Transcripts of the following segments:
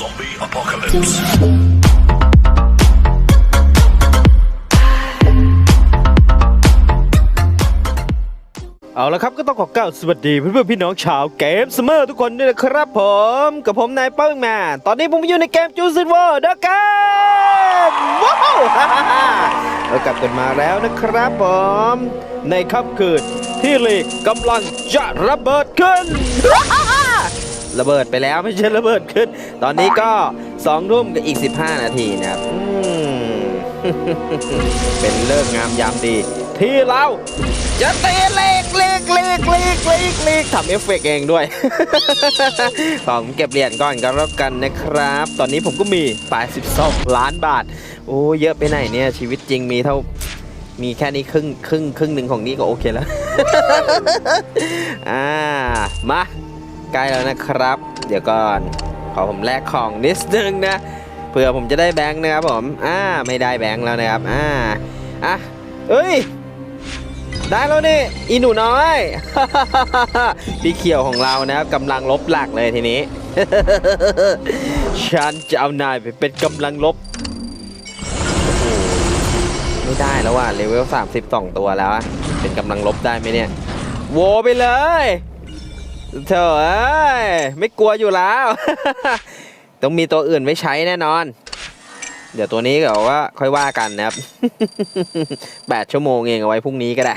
Zombie apocalypse. เอาละครับก็ต้องขอกล่าวสวัสดีเพื่อนๆพี่น้องชาวเกมสเมอร์ทุกคนด้วยนะครับผม กับผมนายเปิ้งแมนตอนนี้ผมอยู่ในเกมจูซินวอร์เดอะเกมว้าวเรากลับกันมาแล้วนะครับผม ในค่ำคืนที่ลีกกำลังจะระเบิดขึ้น ระเบิดไปแล้วไม่ใช่ระเบิดขึ้น ตอนนี้ก็2ทุ่มกับอีก 15 นาทีนะครับเป็นเลิกงามยามดี ที่เราจะตะเลกเลกเลกเลกเลกเลกทำเอฟเฟกต์เองด้วยผมเก็บเหรียญก่อนก็แล้วกันนะครับ ตอนนี้ผมก็มี 82 ล้านบาท โอ้เยอะไปไหนเนี่ย ชีวิตจริงมีเท่ามีแค่นี้ครึ่งครึ่งครึ่งหนึ่งของนี้ก็โอเคแล้ว อ่า มา ใกล้แล้วนะครับ เดี๋ยวก่อนขอผมแลกของนิดนึงนะเผื่อผมจะได้แบงค์นะครับผมอ่าไม่ได้แบงค์แล้วนะครับอ่าอะเอ้ยได้แล้วนี่อีหนูน้อยพี่เขียวของเรานะครับกำลังลบหลักเลยทีนี้ฉันจะเอานายไปเป็นกำลังลบไม่ได้แล้วว่ะเลเวล32 ตัวแล้วอะเป็นกำลังลบได้ไหมเนี่ยโวไปเลย เถอะเอ้ยไม่กลัวอยู่แล้ว ต้องมีตัวอื่นไว้ใช้แน่นอน เดี๋ยวตัวนี้เดี๋ยวว่าค่อยว่ากันนะครับ8ชั่วโมงเองเอาไว้พรุ่งนี้ก็ได้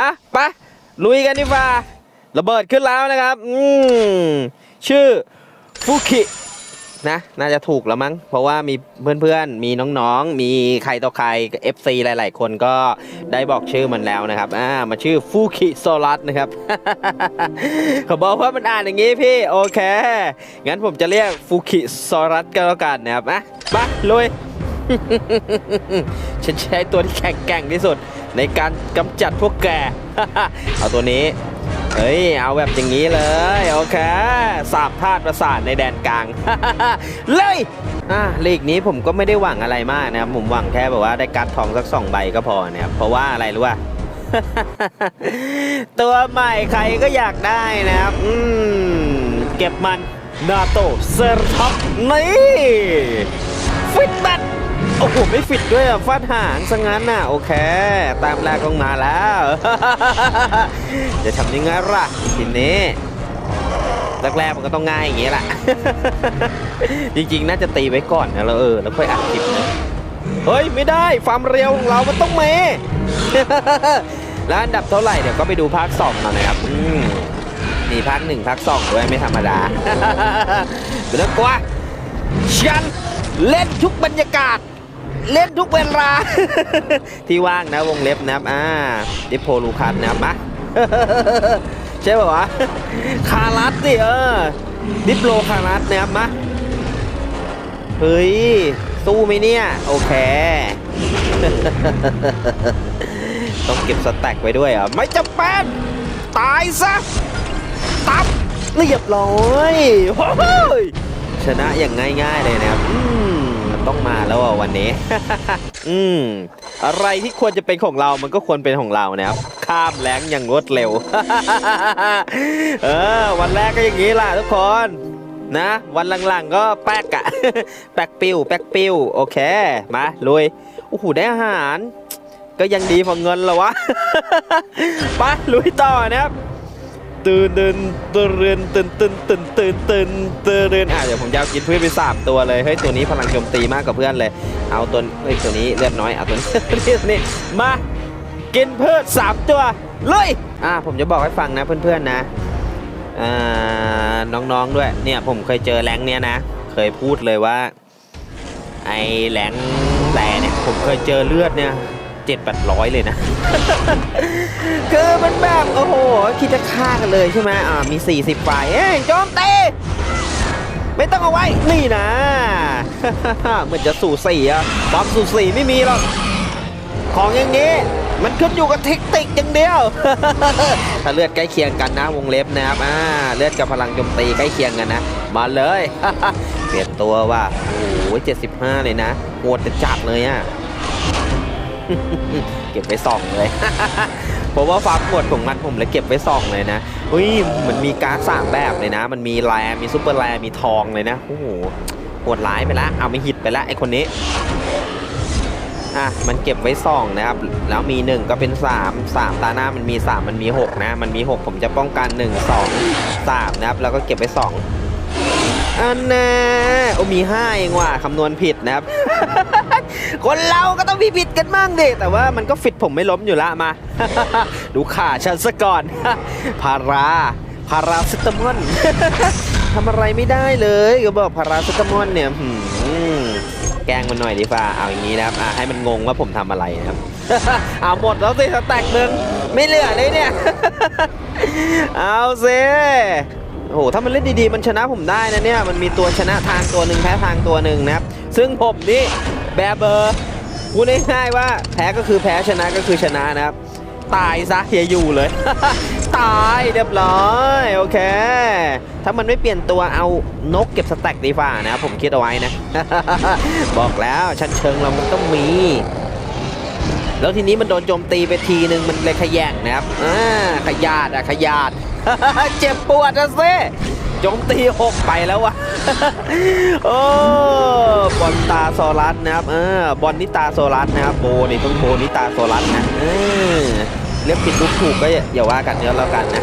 อะไปลุยกันดีกว่าระเบิดขึ้นแล้วนะครับ อืมชื่อฟุกิ นะน่าจะถูกแล้วมั้ง เพราะว่ามีเพื่อนๆ มีน้องๆ มีใครต่อใคร FC หลายๆ คนก็ได้บอกชื่อมันแล้วนะครับอ่ามาชื่อฟูคิโซลัสนะครับเขาบอกว่ามันอ่านอย่างงี้พี่ โอเค งั้นผมจะเรียกฟูคิโซลัสก็แล้วกันนะครับอะมาลุยฉันใช้ตัวที่แข็งแกร่งที่สุด ในการกำจัดพวกแก เอาตัวนี้ เฮ้ย เอาแบบอย่างนี้เลย โอเค สามธาตุประสาทในแดนกลาง เลยอะลีกนี้ผมก็ไม่ได้หวังอะไรมากนะครับ ผมหวังแค่แบบว่าได้การ์ดทองสักสองใบก็พอนะครับ เพราะว่าอะไรรู้ป่ะตัวใหม่ใครก็อยากได้นะครับ อืม เก็บมัน นาโตเซอร์ท็อปนี่ ฟิตด้วยฟาดหางซะงั้นน่ะโอเค ตามแรกต้องมาแล้ว จะทำยังไงล่ะทีนี้แรกๆมันก็ต้องง่ายอย่างงี้แหละ จริงๆ น่าจะตีไว้ก่อนนะแล้วเออแล้วค่อยอัดคลิปนะเฮ้ย ไม่ได้ความเร็วของเรามันต้องเมแล้วอันดับเท่าไหร่เดี๋ยวก็ไปดูภาค2กันนะครับมีภาคหนึ่งภาคสองด้วยไม่ธรรมดาไม่ต้องกลัวฉันเล่นทุกบรรยากาศ เล่นทุกเวลา ที่ว่างนะวงเล็บนะครับอ่าดิโพลูคัสนะครับมาใช่ป่าวะคารัสสิเออดิปโลคารัสนะครับมาเฮ้ย สู้ไหมเนี่ย โอเค ต้องเก็บสแต็กไว้ด้วยอะไม่จำเป็นตายซะตับเรียบร้อยโอ้ยชนะอย่างง่ายๆเลยนะครับ ต้องมาแล้วอะวันนี้ อืม อะไรที่ควรจะเป็นของเรา มันก็ควรเป็นของเรานะครับ ข้ามแรงอย่างรวดเร็ว เออ วันแรกก็อย่างนี้ล่ะทุกคนนะ วันหลังๆก็แป๊กอะแป๊กปิ้วแป๊กปิ้วโอเค มาลุยโอ้โหได้อาหาร ก็ยังดีกว่าเงินเหรอวะ ไปลุยต่อนะครับ ตื่นตื่นตื่นตื่นตื่นตื่นตื่นตื่นตื่นตื่นอะเดี๋ยวผมจะเอากินเพื่อไปสามตัวเลยเฮ้ยตัวนี้พลังโจมตีมากกว่าเพื่อนเลย เอาตัวเฮ้ยตัวนี้เลือดน้อยเอาตัวนี้ตัวนี้มากินเพื่อสามตัวเลยอะผมจะบอกให้ฟังนะเพื่อนๆนะอ่าน้องๆด้วยเนี่ยผมเคยเจอแรงเนี่ยนะ เคยพูดเลยว่า ไอ้แหลงแต่เนี่ยผมเคยเจอเลือดเนี่ย เจ็ดแปดร้อยเลยนะ คือมันแบบโอ้โห คิดจะฆ่ากันเลยใช่ไหมอ่ามี40ฝ่ายเอ้ยโจมตีไม่ต้องเอาไว้ นี่นะ เหมือนจะสู่สีอะความสู่สีไม่มีหรอก ของอย่างนี้มันขึ้นอยู่กับเทคนิคอย่างเดียว ถ้าเลือดใกล้เคียงกันนะวงเล็บนะครับอ่าเลือดกับพลังโจมตีใกล้เคียงกันนะ มาเลย เปลี่ยนตัวว่าโอ้โหเจ็ดสิบห้าเลยนะโหดจะจัดเลยอะ เก็บไปสองเลย เพราะว่าฟาร์มหมดของมันผมเลยเก็บไว้ส่องเลยนะอุ้ยมันมีการ์ดสามแบบเลยนะ มันมีแรมีซูเปอร์แรมีทองเลยนะโอ้โหโหดร้ายไปละเอาไม่หิดไปละไอคนนี้อะมันเก็บไว้ส่องนะครับ แล้วมี 1 ก็เป็น 3 3 ตาหน้ามันมี 3 มันมี 6 นะ มันมี 6 ผมจะป้องกัน 1 2 3 นะครับ แล้วก็เก็บไว้2อันน่โอ้มี5เองว่ะคำนวณผิดนะครับ คนเราก็ต้องมีผิดกันบ้างดิแต่ว่ามันก็ฟิตผมไม่ล้มอยู่ละมา ดูขาฉันซะก่อน พาราพาราเซตามอลทำอะไรไม่ได้เลยก็บอกพาราเซตามอลเนี่ยแกล้งมันหน่อยดีฟ้าเอาอย่างนี้นะครับให้มันงงว่าผมทำอะไรนะครับ เอาหมดแล้วสิสแต็กหนึ่งไม่เหลือเลยเนี่ย เอาซิโอ้โหถ้ามันเล่นดีๆ มันชนะผมได้นะเนี่ย มันมีตัวชนะทางตัวหนึ่งแพ้ทางตัวหนึ่งนะครับ ซึ่งผมนี่แบร์เบอร์พูดง่ายๆว่า แพ้ก็คือแพ้ชนะก็คือชนะนะครับ ตายซะอย่าอยู่เลย ตายเรียบร้อยโอเค ถ้ามันไม่เปลี่ยนตัวเอานกเก็บสแต็กดีฟ่านะครับผมคิดเอาไว้นะ บอกแล้วชั้นเชิงเรามันต้องมี แล้วทีนี้มันโดนโจมตีไปทีนึงมันเลยขยงนะครับอ่าขยาดอะขยาดเจ็บปวดนะซิ โจมตีหกไปแล้ววะโอ้บอลตาโซลัสนะครับเออบอลนิตาโซลัสนะครับโบนี่ต้องโบนิตาโซลัสนะเออเรียกผิดลูกถูกก็อย่าอย่าว่ากันเยอแล้วกันนะ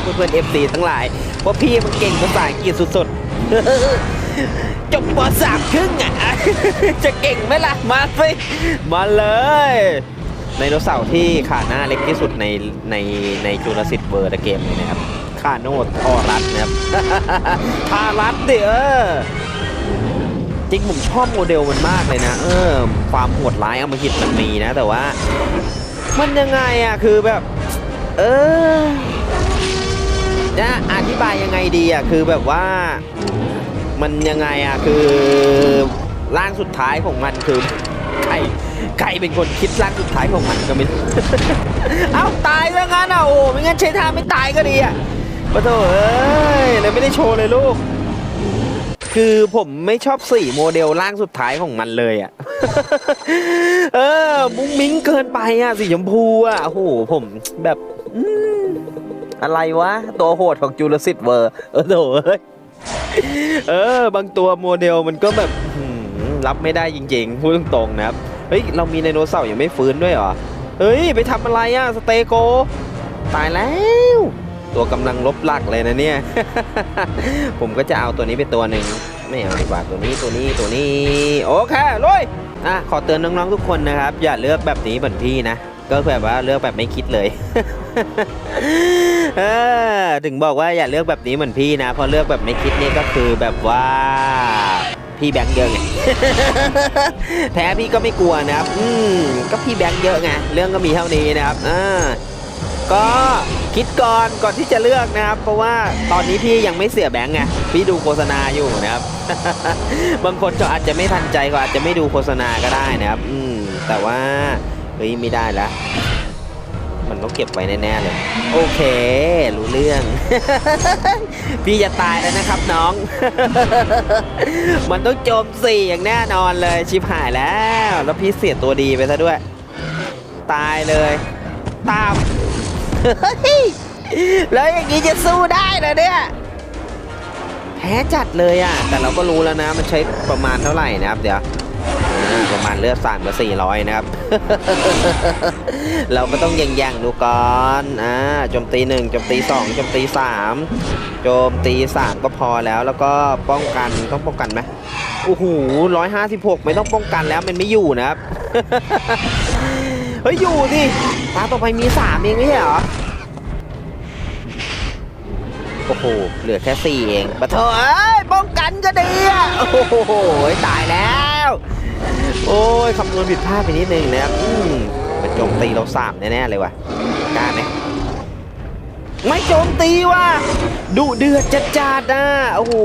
เพื่อนเอฟซีทั้งหลายเพราะพี่มันเก่งภาษาอังกฤษสุดๆจบปสามครึ่งอะจะเก่งไหมล่ะมาสิมาเลยไดโนเสาร์ที่ขาหน้าเล็กที่สุดในในในจูราสสิกเวิร์ดเกมเลยนะครับ คาโนทอรัสนะครับทารัสดิเออจริงผมชอบโมเดลมันมากเลยนะ เออ ความโหดร้ายเอามาหิดมันมีนะ แต่ว่า มันยังไงอะคือแบบ เออจะอธิบายยังไงดีอะคือแบบว่า มันยังไงอะคือร่างสุดท้ายของมันคือใครใครเป็นคนคิดร่างสุดท้ายของมันก็ไม่รู้เอ้าตายซะงั้นอะโอ้ไม่งั้นใช้ท่าไม่ตายก็ดีอะ ปะโถเอ้ยเลยไม่ได้โชว์เลยลูก คือผมไม่ชอบสี่โมเดลร่างสุดท้ายของมันเลยอะ เออมุ้งมิ้งเกินไปอะ สีชมพูอะโอ้โหผมแบบออะไรวะ ตัวโหดของจูเลสิตเวอร์ เออโถเอ้ยเออ บางตัวโมเดลมันก็แบบรับไม่ได้จริงๆ พูดตรงๆนะครับ เฮ้ย เรามีไดโนเสาร์ยังไม่ฟื้นด้วยเหรอ เฮ้ย ไปทำอะไรอะ สเตโก ตายแล้ว ตัวกำลังลบหลักเลยนะเนี่ย ผมก็จะเอาตัวนี้ไปตัวหนึ่งไม่เอาดีกว่าตัวนี้ตัวนี้ตัวนี้ โอเคลุยอะขอเตือนน้องๆทุกคนนะครับ อย่าเลือกแบบนี้เหมือนพี่นะ ก็แบบว่าเลือกแบบไม่คิดเลยถึงบอกว่าอย่าเลือกแบบนี้เหมือนพี่นะเพราะเลือกแบบไม่คิดนี่ก็คือแบบว่าพี่แบงค์เยอะไงแพ้พี่ก็ไม่กลัวนะครับ อืมก็พี่แบงค์เยอะไงเรื่องก็มีเท่านี้นะครับอ่าก็ คิดก่อนก่อนที่จะเลือกนะครับ เพราะว่าตอนนี้พี่ยังไม่เสียแบงค์ไงพี่ดูโฆษณาอยู่นะครับ บางคนก็อาจจะไม่ทันใจก็อาจจะไม่ดูโฆษณาก็ได้นะครับ อืมแต่ว่าเฮ้ยไม่ได้แล้วมันต้องเก็บไว้แน่ๆเลย โอเค รู้เรื่อง พี่จะตายแล้วนะครับน้อง มันต้องโจมสี่อย่างแน่นอนเลย ชิบหายแล้ว แล้วพี่เสียตัวดีไปซะด้วย ตายเลย ตามเฮ้ย แล้วอย่างนี้จะสู้ได้เหรอเนี่ยแพ้จัดเลยอะ แต่เราก็รู้แล้วนะ มันใช้ประมาณเท่าไหร่นะครับ เดี๋ยวประมาณเลือดสามกับสี่ร้อยนะครับ เราก็ต้องแย่งๆดูก่อนอ่าโจมตีหนึ่งโจมตีสองโจมตีสามโจมตีสามก็พอแล้วแล้วก็ป้องกันต้องป้องกันไหมโอ้โหร้อยห้าสิบหกไม่ต้องป้องกันแล้วมันไม่อยู่นะครับ เฮ้ย อยู่ดิตาต่อไปมีสามเองไม่ใช่เหรอ โอ้โห เหลือแค่สี่เองปะเถอะเอ้ยป้องกันก็ดีอะโอ้โห ตายแล้ว โอ้ยคำนวณผิดพลาดไปนิดนึงนะครับอืมมันโจมตีเราสามแน่ๆเลยว่ะกล้าไหมไม่โจมตีว่ะดุเดือดจัดจัดนะโอ้โห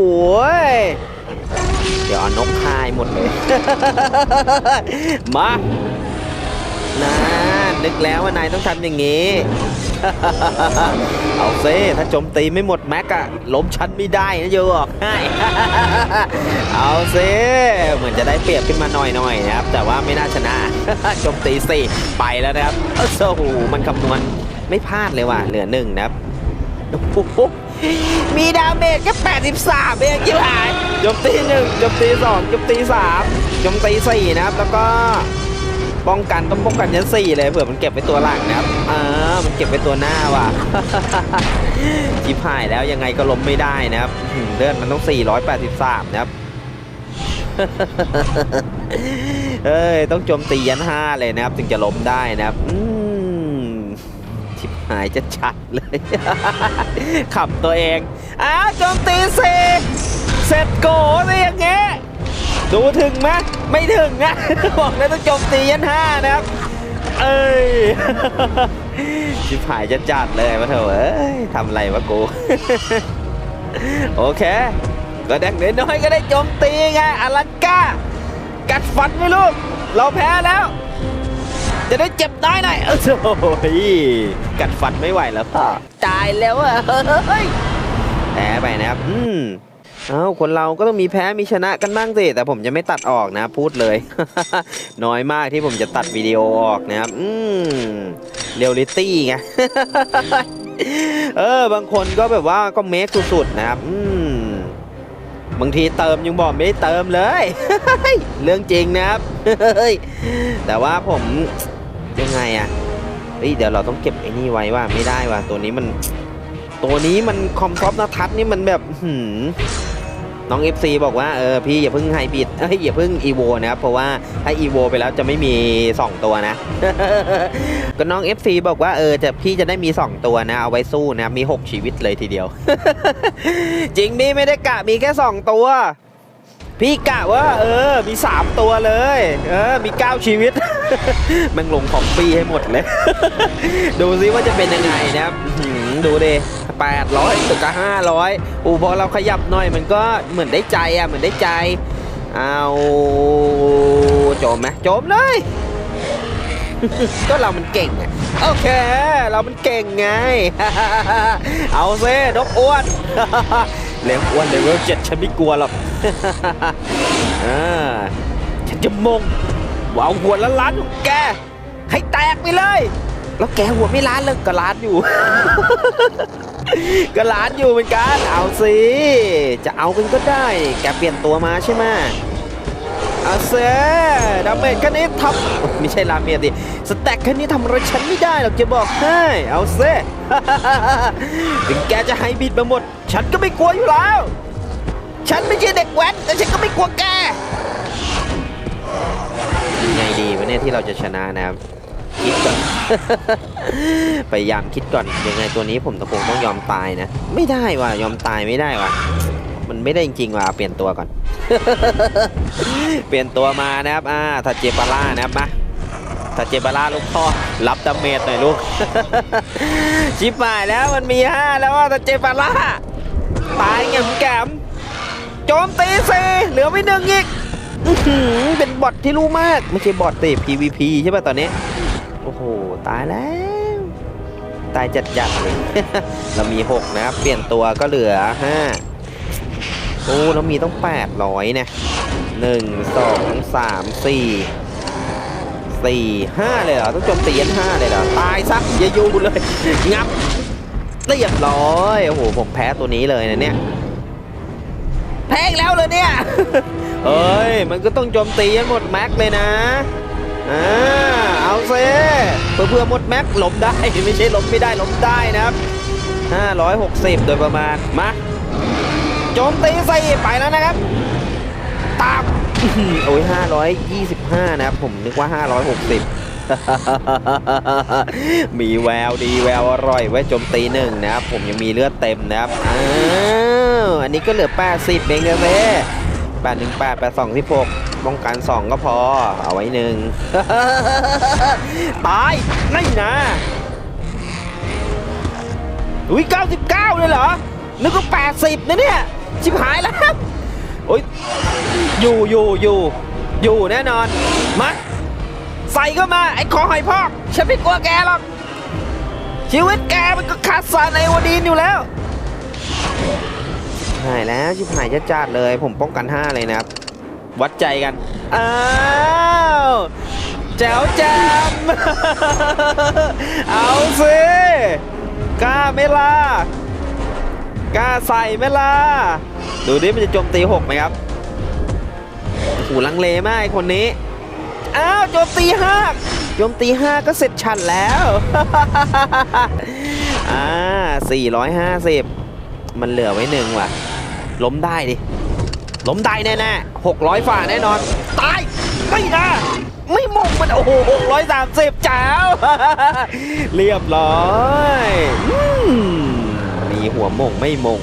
เดี๋ยวเอานกคายหมดเลย มา นะนึกแล้วว่านายต้องทำอย่างนี้ เอาเซ่ถ้าโจมตีไม่หมดแม็กอะล้มชั้นไม่ได้นะโยบอกให้เอาเซ่เหมือนจะได้เปรียบขึ้นมาหน่อยๆนะครับ แต่ว่าไม่น่าชนะโจมตีสี่ไปแล้วนะครับโอ้โหมันคำนวณไม่พลาดเลยว่ะเหลือหนึ่งนะครับมีดาเมจแค่83เองจิ๋วหายจมตีหนึ่งจมตีสองจมตีสามจมตีสี่นะครับ แล้วก็ ป้องกันต้องป้องกันชั้นสี่เลยเผื่อมันเก็บไว้ตัวหลังนะครับอ่ามันเก็บไว้ตัวหน้าว่ะจิบหายแล้วยังไงก็ล้มไม่ได้นะครับเลือดมันต้อง 483 นะครับเอ้ยต้องโจมตียันห้าเลยนะครับ ถึงจะล้มได้นะครับอืมชิบหายจะชัดเลยขับตัวเองอ้าวโจมตีเสกเสร็จโกสิอย่างเงี้ย ดูถึงไหมไม่ถึงนะ บอกเลยต้องโจมตียันห้านะครับ เอ้ยชิบหายจะจัดเลยมาเถอะเอ้ยทำอะไรวะกู โอเค ก็แดงน้อยๆก็ได้โจมตีไงอลังกากัดฟันไหมลูก เราแพ้แล้ว จะได้เจ็บน้อยหน่อยเออโอ้ยกัดฟันไม่ไหวแล้วพ่อตายแล้วอะเฮ้ยแพ้ไปนะครับ อืม เอ้าคนเราก็ต้องมีแพ้มีชนะกันบ้างสิแต่ผมจะไม่ตัดออกนะ พูดเลย น้อยมากที่ผมจะตัดวิดีโอออกนะครับอืมเรียลลิตี้ไงเออบางคนก็แบบว่าก็เมคสุดๆนะครับอืมบางทีเติมยังบอกไม่ได้เติมเลย เรื่องจริงนะครับแต่ว่าผมยังไงอะเฮ้ยเดี๋ยวเราต้องเก็บไอ้นี่ไว้ว่าไม่ได้ว่ะตัวนี้มัน ตัวนี้มันคอมซอฟนทัศน์นี่มันแบบหืม น้อง FC บอกว่าเออพี่อย่าเพิ่งไฮบิดเอ้ยอย่าเพิ่งอีโวนะครับเพราะว่าถ้าอีโวไปแล้วจะไม่มี 2 ตัวนะ ก็น้อง FC บอกว่าเออจะพี่จะได้มี 2 ตัวนะเอาไว้สู้นะมี 6 ชีวิตเลยทีเดียว จริงพี่ไม่ได้กะมีแค่ 2 ตัว พี่กะว่าเออมี 3 ตัวเลย เออมี 9 ชีวิตแมันลงของฟีให้หมดเลย ดูซิว่าจะเป็นยังไงนะครับดูดิแปดร้อยตึกห้าร้อยอูพอเราขยับหน่อยมันก็เหมือนได้ใจอะเหมือนได้ใจ เอาโจมไหมโจมเลย ก็เรามันเก่งอะโอเค เรามันเก่งไง เอาเซ่นกอ้วนเลี้ยงอ้วนเลเวลเจ็ดฉันไม่กลัวหรอก ฉันจะมงวาวหัวละล้านของแก ให้แตกไปเลย แล้วแกหัวไม่ล้านเลยก็ล้านอยู่ ก็ล้านอยู่เหมือนกัน เอาสิ จะเอากันก็ได้ แกเปลี่ยนตัวมาใช่ไหมเอาเซดาเมจแค่นี้ทำไม่ใช่ลาเมียดิ สแต็กแค่นี้ทำอะไรฉันไม่ได้หรอกจะบอกให้เอาเซถึงแกจะให้บิดมาหมด ฉันก็ไม่กลัวอยู่แล้ว ฉันไม่ใช่เด็กแว้นแต่ฉันก็ไม่กลัวแกยังไงดีวะเนี่ยที่เราจะชนะนะครับคิดก่อน พยายามคิดก่อนยังไงตัวนี้ผมตะคงต้องยอมตายนะ ไม่ได้ว่ะยอมตายไม่ได้ว่ะ มันไม่ได้จริงๆว่ะเปลี่ยนตัวก่อน เปลี่ยนตัวมานะครับอ่าทัดเจปาร่านะครับมาทัดเจปาร่าลูกพ่อรับดาเมจหน่อยลูก ชิบหายแล้วมันมีห้าแล้วว่าทัดเจปาร่าตายแง่มแกม โจมตีสิเหลือไม่หนึ่งอีกเป็นบอทที่รู้มาก ไม่ใช่บอทติ PVP ใช่ป่ะตอนนี้ โอ้โห ตายแล้ว ตายจัดจัดเลย เรามี 6 นะครับ เปลี่ยนตัวก็เหลือ 5 โอ้เรามีต้อง 800 นะ1 2 3 4 4 5 เลยเหรอ ต้องโจมตียัน5เลยเหรอ ตายซะอย่าอยู่เลย งับเรียบร้อย โอ้โห ผมแพ้ตัวนี้เลยนะเนี่ย แพ้อีกแล้วเลยเนี่ยเฮ้ย มันก็ต้องโจมตีให้หมดแม็กเลยนะอ่าเอาเซเพื่อเพื่อหมดแม็กหลบได้ ไม่ใช่หลบไม่ได้หลบได้นะครับ560 โดยประมาณ มา โจมตีใส่ไปแล้วนะครับตามอื้อหือโอ้ย525 นะครับ ผมนึกว่า 560มีแววดีแววอร่อยไว้โจมตีหนึ่งนะครับ ผมยังมีเลือดเต็มนะครับ อันนี้ก็เหลือ80เองนะเว้แปดหนึ่งแปดแปดสองสิบหกป้องกันสองก็พอ เอาไว้หนึ่งตายนี่นะอุ้ย99เลยเหรอ นึกว่า80นะเนี่ย ชิบหายแล้วโอ้ยอยู่อยู่อยู่อยู่แน่นอน มาใส่เข้ามาไอ้คอหอยพอกฉันไม่กลัวแกหรอกชีวิตแกมันก็ขาดสารไอโอดีนอยู่แล้ว หายแล้วชิบหายจะจัดเลย ผมป้องกัน5เลยนะครับ วัดใจกัน อ้าวแจ๋วแจมเอาสิกล้าไม่ล่ะกล้าใส่ไม่ล่ะดูดิมันจะโจมตีหกไหมครับโอ้โหลังเลมากไอคนนี้ อ้าวโจมตีห้าโจมตีห้าก็เสร็จฉันแล้วอ่า450มันเหลือไว้หนึ่งว่ะ ล้มได้ดิ ล้มได้แน่ๆ600ฝ่าแน่นอน ตาย ไม่นะไม่มงมัน โอ้โห630จ้าว เรียบร้อยมีหัวมงไม่มง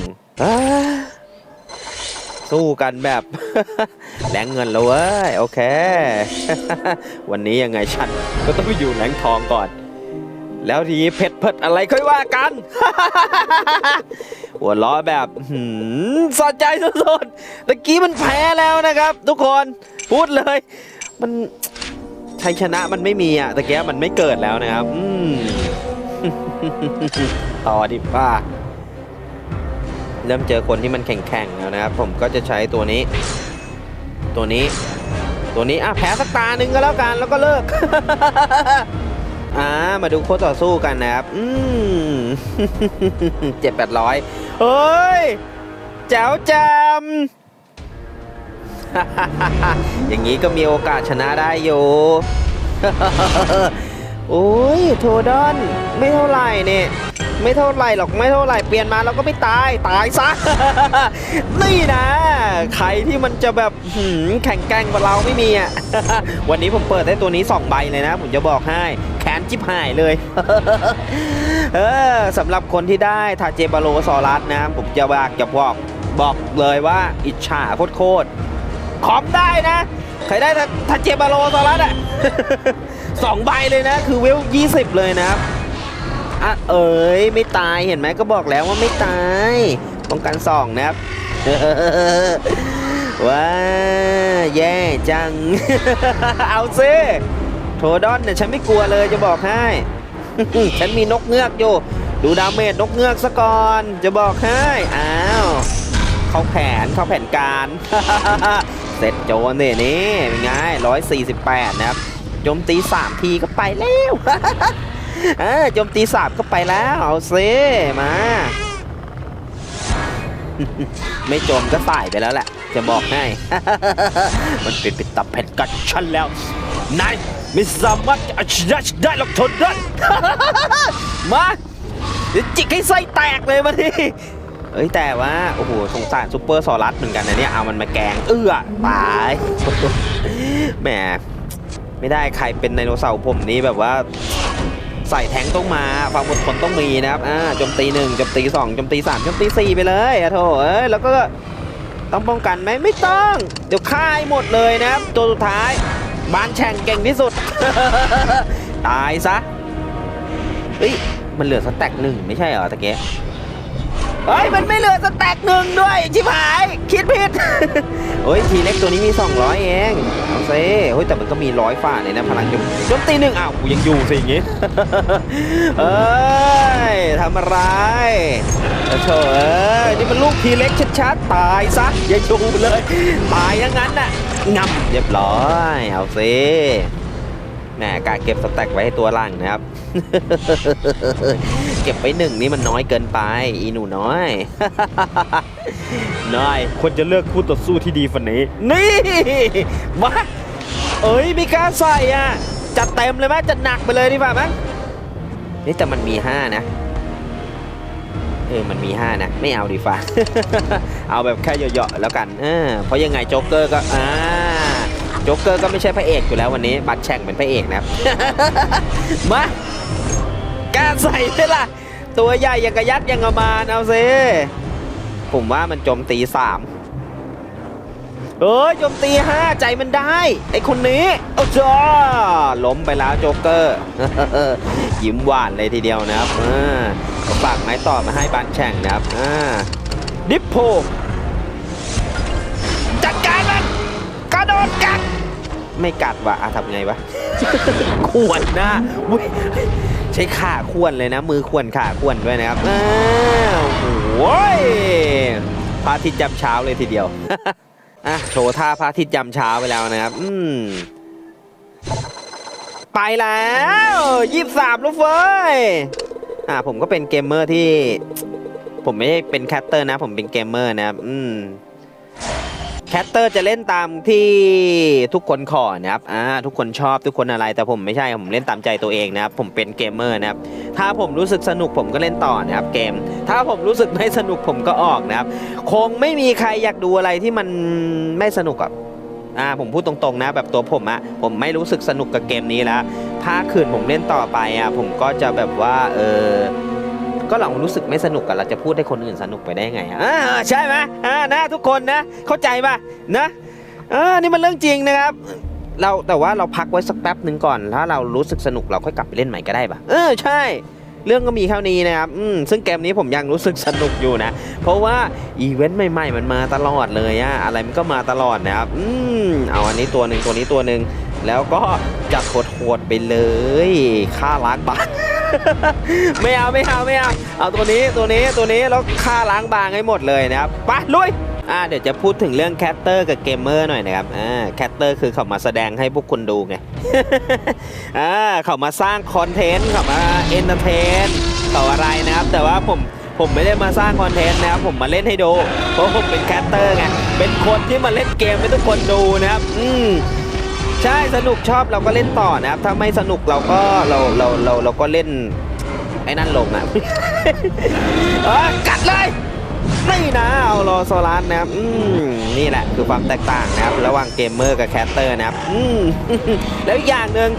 สู้กันแบบแหลงเงินแล้วเว้ย โอเค วันนี้ยังไงฉันก็ต้องไปอยู่แหลงทองก่อน แล้วทีนี้เพชรเพิดอะไรค่อยว่ากัน หัวล้อแบบหืสะใจสุดๆตะกี้มันแพ้แล้วนะครับ ทุกคนพูดเลย มันชัยชนะมันไม่มีอะตะกียมันไม่เกิดแล้วนะครับอืมต่อดิป้าเริ่มเจอคนที่มันแข่งๆแล้วนะครับ ผมก็จะใช้ตัวนี้ ตัวนี้ ตัวนี้อะแพ้สักตาหนึ่งก็แล้วกันแล้วก็เลิก อ่ามาดูโค้ชต่อสู้กันนะครับ อืมเจ็ดแปดร้อยเฮ้ยแจ๋วแจมอย่างนี้ก็มีโอกาสชนะได้อยู่โอ้ยโทดอน ไม่เท่าไหร่เนี่ย ไม่เท่าไรหรอกไม่เท่าไรเปลี่ยนมาเราก็ไม่ตายตายซะนี่นะใครที่มันจะแบบแข่งแกร่งกว่าเราไม่มีอะวันนี้ผมเปิดได้ตัวนี้2ใบเลยนะผมจะบอกให้แขนจิบหายเลยเออสำหรับคนที่ได้ทาเจบาโลซอรัสนะผมจะบอกจะบอกบอกเลยว่าอิจฉาโคตรๆขอมได้นะใครได้ทาเจบาโลซอรัสอะสองใบเลยนะ คือเวล20เลยนะครับ อะเอ๋ยไม่ตายเห็นไหมก็บอกแล้วว่าไม่ตายป้องกันสองนะครับว้าแย่จัง เอาซิโทดอนเนี่ยฉันไม่กลัวเลยจะบอกให้ ฉันมีนกเงือกอยู่ ดูดาเมจนกเงือกซะก่อน จะบอกให้อ้าวเข้าแผนเข้าแผนการ เสร็จโจนเนี่ยนี่เป็นไง148นะครับ โจมตี3ทีก็ไปแล้ว เออโจมตีสามก็ไปแล้ว เอาซิมา ไม่โจมก็สายไปแล้วแหละ จะบอกให้ มันเป็นไปตับแผ่นกัดฉันแล้ว นายไม่สามารถจะเอชนะฉันได้หรอกทนได้มาเดี๋ยวจิกให้ไส้แตกเลยมาทีเอ้ยแต่ว่า โอ้โหสงสารซูเปอร์ซอรัสเหมือนกันนะเนี่ย เอามันมาแกงเอื้อตายแหมไม่ได้ใครเป็นไดโนเสาร์ผมนี้แบบว่า ใส่แทงต้องมาความอดทนต้องมีนะครับอ่าจมตีหนึ่งจมตีสองจมตีสามจมตีสี่ไปเลยอะโถเอ้ยแล้วก็ต้องป้องกันไหมไม่ต้อง เดี๋ยวฆ่าให้หมดเลยนะครับตัวสุดท้ายบานแฉ่งเก่งที่สุด ตายซะเฮ้ยมันเหลือสแต็กหนึ่งไม่ใช่เหรอตะเกีย เฮ้ยมันไม่เหลือสแต็กหนึ่งด้วยชิบหาย คิดผิดเฮ้ยทีเล็กตัวนี้มี 200 เองเอาซิเฮ้ยแต่มันก็มีร้อยฝ่าเลยนะพลังจมโจมตีหนึ่งอ้าวกูยังอยู่สิอย่างงี้เอ้ยทำอะไรโอ้โถเอ้ยนี่มันลูกทีเล็กชัดๆตายซะอย่าอยู่เลยตายอย่างนั้นน่ะงับเรียบร้อยเอาซิแหมการเก็บสแต็กไว้ให้ตัวล่างนะครับ เก็บไว้หนึ่งนี่มันน้อยเกินไป อีหนูน้อยนายควรจะเลือกคู่ต่อสู้ที่ดีฝันนี้ นี่ มา เอ้ยมีการใส่อะ จัดเต็มเลยไหมจัดหนักไปเลยดีกว่ามั้งนี่แต่มันมี5นะเออ มันมี 5 นะ ไม่เอาดีฟ้า เอาแบบแค่เหยาะๆแล้วกัน เออ เพราะยังไงโจ๊กเกอร์ก็ อ่า โจ๊กเกอร์ก็ไม่ใช่พระเอกอยู่แล้ววันนี้ บัตรแช่งเป็นพระเอกนะครับมา กาใส่ไหมล่ะ ตัวใหญ่ย่างกระยัดย่างกระมานเอาซิผมว่ามันโจมตีสามเอ้ยโจมตีห้าใจมันได้ ไอคนนี้โอ้จ้าล้มไปแล้วโจ๊กเกอร์ ยิ้มหวานเลยทีเดียวนะครับอ่าเอาฝากไม้ต่อมาให้บานแข่งนะครับอ่าดิปโพจัดการมันกระโดดกัด ไม่กัดวะอะทำไงวะ ขวนหน้าอุ๊ยใช้ขาขวนเลยนะ มือขวนขาขวนด้วยนะครับอ้าวโอ้ยพระอาทิตย์ยามเช้าเลยทีเดียว อะโชว์ท่าพระอาทิตย์ยามเช้าไปแล้วนะครับ อืมไปแล้วยี่สามลูกเฟ้ยอ่าผมก็เป็นเกมเมอร์ที่ ผมไม่ได้เป็นแคสเตอร์นะ ผมเป็นเกมเมอร์นะครับ อืม แคสเตอร์จะเล่นตามที่ทุกคนขอนะครับอ่าทุกคนชอบทุกคนอะไร แต่ผมไม่ใช่ผมเล่นตามใจตัวเองนะครับ ผมเป็นเกมเมอร์นะครับ ถ้าผมรู้สึกสนุกผมก็เล่นต่อนะครับเกม ถ้าผมรู้สึกไม่สนุกผมก็ออกนะครับ คงไม่มีใครอยากดูอะไรที่มันไม่สนุกอะอ่าผมพูดตรงๆนะแบบตัวผมอะผมไม่รู้สึกสนุกกับเกมนี้แล้วถ้าคืนผมเล่นต่อไปอะผมก็จะแบบว่าเออ ก็เรารู้สึกไม่สนุกกันเราจะพูดให้คนอื่นสนุกไปได้ไงอะอ่าใช่ไหมอ่านะทุกคนนะเข้าใจป่ะนะเออนี่มันเรื่องจริงนะครับเราแต่ว่าเราพักไว้สักแป๊บหนึ่งก่อน ถ้าเรารู้สึกสนุกเราค่อยกลับไปเล่นใหม่ก็ได้ป่ะเออใช่ เรื่องก็มีเท่านี้นะครับอืมซึ่งเกมนี้ผมยังรู้สึกสนุกอยู่นะ เพราะว่าอีเวนต์ใหม่ๆมันมาตลอดเลยอะอะไรมันก็มาตลอดนะครับอืมเอาอันนี้ตัวหนึ่งตัวนี้ตัวหนึ่ง แล้วก็จัดโหดๆไปเลยค่าล้างบาง ไม่เอาไม่เอาไม่เอาเอาตัวนี้ตัวนี้ตัวนี้แล้วค่าล้างบางให้หมดเลยนะครับไปลุยอ่าเดี๋ยวจะพูดถึงเรื่องแคตเตอร์กับเกมเมอร์หน่อยนะครับอ่าแคตเตอร์คือเขามาแสดงให้พวกคุณดูไงอ่าเขามาสร้างคอนเทนต์เขามาเอนเตอร์เทนเขาอะไรนะครับ แต่ว่าผมผมไม่ได้มาสร้างคอนเทนต์นะครับผมมาเล่นให้ดูเพราะผมเป็นแคสเตอร์ไงเป็นคนที่มาเล่นเกมให้ทุกคนดูนะครับ อืม ใช่สนุกชอบเราก็เล่นต่อนะครับ ถ้าไม่สนุกเราก็เราเราเราเราก็เล่นไอ้นั่นลงนะเออกัดเลยนี่นะเอารอโซลาร์นะครับอืมนี่แหละคือความแตกต่างนะครับ ระหว่างเกมเมอร์กับแคสเตอร์นะครับอืมแล้วอีกอย่างหนึ่ง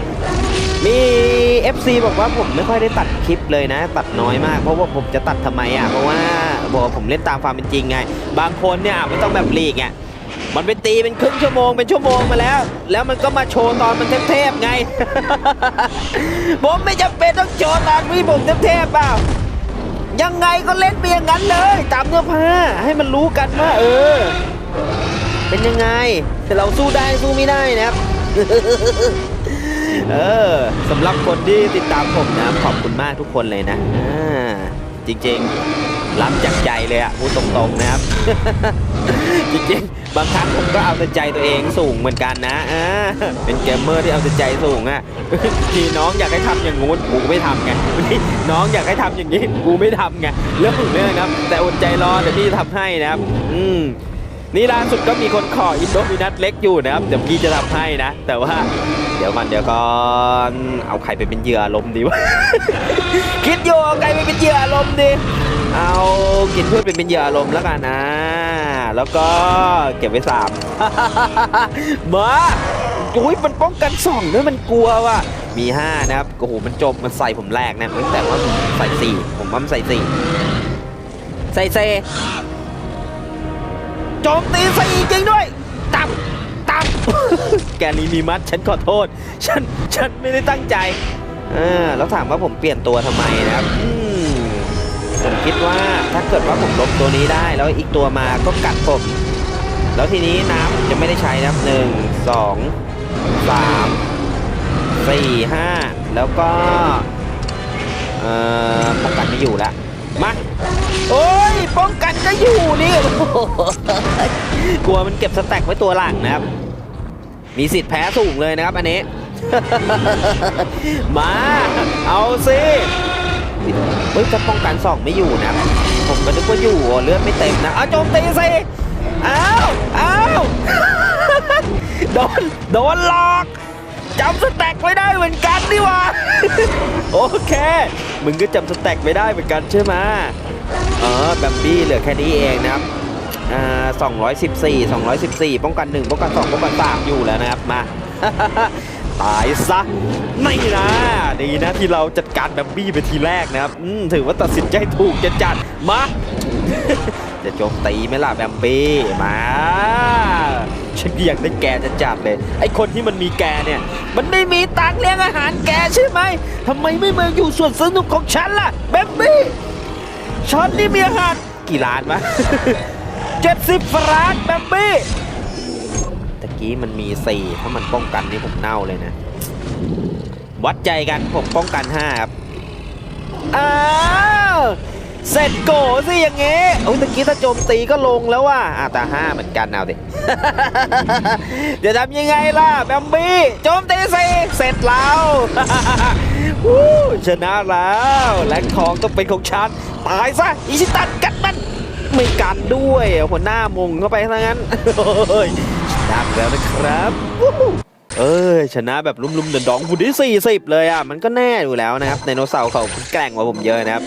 มี FC บอกว่าผมไม่ค่อยได้ตัดคลิปเลยนะ ตัดน้อยมากเพราะว่าผมจะตัดทำไมอะเพราะว่าบอกผมเล่นตามความเป็นจริงไง บางคนเนี่ยไม่ต้องแบบลีกไง มันไปตีเป็นครึ่งชั่วโมงเป็นชั่วโมงมาแล้ว แล้วมันก็มาโชว์ตอนมันเทพๆไง ผมไม่จำเป็นต้องโชว์ตอนที่ผมเทพๆเปล่ายังไงก็เล่นไปอย่างนั้นเลย ตามเนื้อผ้าให้มันรู้กันว่าเออ เป็นยังไงแต่เราสู้ได้สู้ไม่ได้นะครับเออสำหรับคนที่ติดตามผมนะขอบคุณมากทุกคนเลยนะจริงๆรับจากใจเลยอะพูดตรงๆนะครับ จริงๆบางครั้งผมก็เอาแต่ใจตัวเองสูงเหมือนกันนะอ่าเป็นเกมเมอร์ที่เอาแต่ใจสูงอะทีน้องอยากให้ทำอย่างงู้นกูไม่ทำไงน้องอยากให้ทำอย่างนี้กูไม่ทำไงเรื่องของเรื่องนะครับ แต่อดใจรอเดี๋ยวพี่ทำให้นะครับ อืมนี่ล่าสุดก็มีคนขออินโดมินัทเล็กอยู่นะครับเดี๋ยวพี่จะทำให้นะ แต่ว่าเดี๋ยวก่อนเดี๋ยวก่อนเอาใครไปเป็นเหยื่ออารมดีวะคิดอยู่เอาใครไปเป็นเหยื่ออารมดี เอากินพืชเป็นเป็นเหยื่ออารมณ์แล้วกันนะ แล้วก็เก็บไว้สามมาอุ้ยมันป้องกันสองด้วยมันกลัวว่ะมีห้านะครับโอ้โหมันจบมันใส่ผมแรกนะแต่ว่าผมใส่สี่ผมว่ามันใส่สี่ใส่เซโจมตีใส่จริงด้วยตับตับแกลีมีมัดฉันขอโทษ ฉันฉันไม่ได้ตั้งใจเออแล้วถามว่าผมเปลี่ยนตัวทำไมนะครับ ผมคิดว่าถ้าเกิดว่าผมลบตัวนี้ได้แล้วอีกตัวมาก็กัดผมแล้วทีนี้น้ำจะไม่ได้ใช้นะครับหนึ่งสองสามสี่ห้าแล้วก็เอ่อป้องกันไม่อยู่ละมาโอ้ยป้องกันก็อยู่นี่กลัวมันเก็บสแต็กไว้ตัวหลังนะครับ มีสิทธิ์แพ้สูงเลยนะครับอันนี้ มา เอาสิ เฮ้ยจะป้องกันสองไม่อยู่นะ ผมก็นึกว่าอยู่เลือดไม่เต็มนะเอาโจมตีสิอ้าวอ้าวโดนโดนหลอกจำสแต็กไว้ได้เหมือนกันนี่หว่าโอเค มึงก็จำสแต็กไว้ได้เหมือนกันใช่ไหมเออแบมบี้เหลือแค่นี้เองนะครับอ่า214 214 ป้องกัน 1 ป้องกัน 2 ป้องกัน3อยู่แล้วนะครับมา ตายซะไม่นะดีนะที่เราจัดการแบมบี้ไปทีแรกนะครับถือว่าตัดสินใจถูกจะจัดมาจะโจมตีไหมล่ะแบมบี้มาฉันอยากได้แกจะจัดเลย ไอคนที่มันมีแกเนี่ย มันไม่มีตังเลี้ยงอาหารแกใช่ไหมทำไมไม่มาอยู่ส่วนสนุกของฉันล่ะแบมบี้ฉันนี่มีอาหารกี่ล้านวะเจ็ดสิบล้านแบมบี้ กี้มันมีสี่ถ้ามันป้องกันนี่ผมเน่าเลยนะ วัดใจกันผมป้องกันห้าครับ อ้าวเสร็จโกสิอย่างงี้โอ้ยตะกี้ถ้าโจมตีก็ลงแล้วว่ะอะแต่ห้าเหมือนกันเอาดิเดี๋ยวทำยังไงล่ะแบมบี้โจมตีสิเสร็จแล้วชนะแล้วแหลงทองต้องเป็นของฉันตายซะอิชิตันกัดมันไม่กันด้วยหัวหน้ามงเข้าไปซะงั้นโอ้ยช นะไปแล้วนะครับเอ้ยชนะแบบลุ่มๆเดินดองหุ่นที่ 40 เลยอะ มันก็แน่อยู่แล้วนะครับไดโนเสาร์เขาแกร่งกว่าผมเยอะนะครับ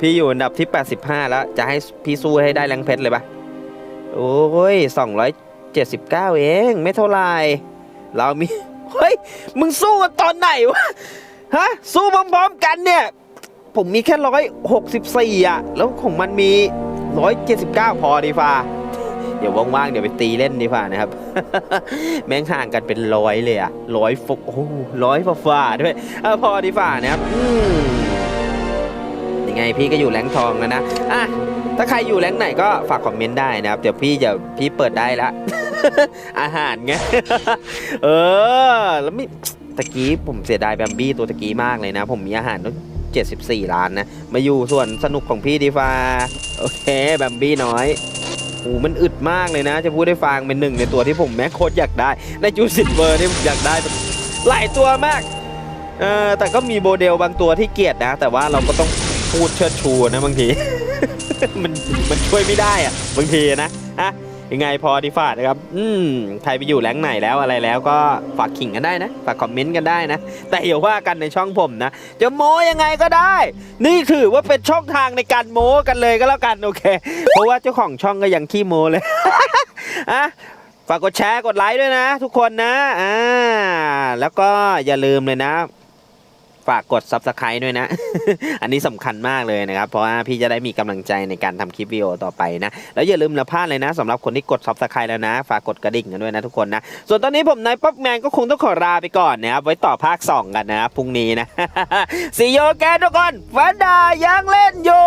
พี่อยู่อันดับที่ 85 แล้ว จะให้พี่สู้ให้ได้แรงเพชรเลยปะโอ้ย 279 เอง ไม่เท่าไรเรามี เฮ้ย มึงสู้กันตอนไหนวะ ฮะ สู้พร้อมๆกันเนี่ย ผมมีแค่ร้อยหกสิบสี่อะ แล้วของมันมีร้อยเจ็ดสิบเก้าพอดีฟ้า เดี๋ยวว่างๆเดี๋ยวไปตีเล่นดีฟ้านะครับ แม่งห่างกันเป็นร้อยเลยอะร้อยฟกโอ้ร้อยฝ่าด้วยออพอดีฟ้านะครับอยังไงพี่ก็อยู่แรงทองแล้วนะอะถ้าใครอยู่แรงไหนก็ฝากคอมเมนต์ได้นะครับ เดี๋ยวพี่จะพี่เปิดได้ละ อาหารไง เออ แล้วม่ตะกี้ผมเสียดายแบมบี้ตัวตะกี้มากเลยนะ ผมมีอาหารต้อง74 ล้านนะ มาอยู่ส่วนสนุกของพี่ดีฟ้าโอเค แบมบี้น้อย โอ้มันอึดมากเลยนะ จะพูดได้ฟังเป็นหนึ่งในตัวที่ผมแม็กโคตรอยากได้ในจูสิตเวอร์นี่ผมอยากได้หลายตัวมากเออแต่ก็มีโมเดลบางตัวที่เกลียดนะ แต่ว่าเราก็ต้องพูดเชิดชูนะบางที มันมันช่วยไม่ได้อะบางทีนะอะ ยังไงพอดีฝาดนะครับ อืมใครไปอยู่แรงค์ไหนแล้วอะไรแล้วก็ฝากขิงกันได้นะ ฝากคอมเมนต์กันได้นะ แต่อย่าว่ากันในช่องผมนะ จะโม้ยังไงก็ได้ นี่ถือว่าเป็นช่องทางในการโม้กันเลยก็แล้วกันโอเค เพราะว่าเจ้าของช่องก็ยังขี้โม้เลยอะฝากกดแชร์กดไลค์ด้วยนะ ทุกคนนะ อ่า แล้วก็อย่าลืมเลยนะ ฝากกด subscribe ด้วยนะ อันนี้สำคัญมากเลยนะครับ เพราะว่าพี่จะได้มีกำลังใจในการทำคลิปวิดีโอต่อไปนะ แล้วอย่าลืมนะพลาดเลยนะสำหรับคนที่กด subscribe แล้วนะ ฝากกดกระดิ่งกันด้วยนะทุกคนนะ ส่วนตอนนี้ผมนายป๊อปแมนก็คงต้องขอลาไปก่อนนะครับ ไว้ต่อภาค 2 กันนะครับพรุ่งนี้นะ See you again ทุกคนฟันดายังเล่นอยู่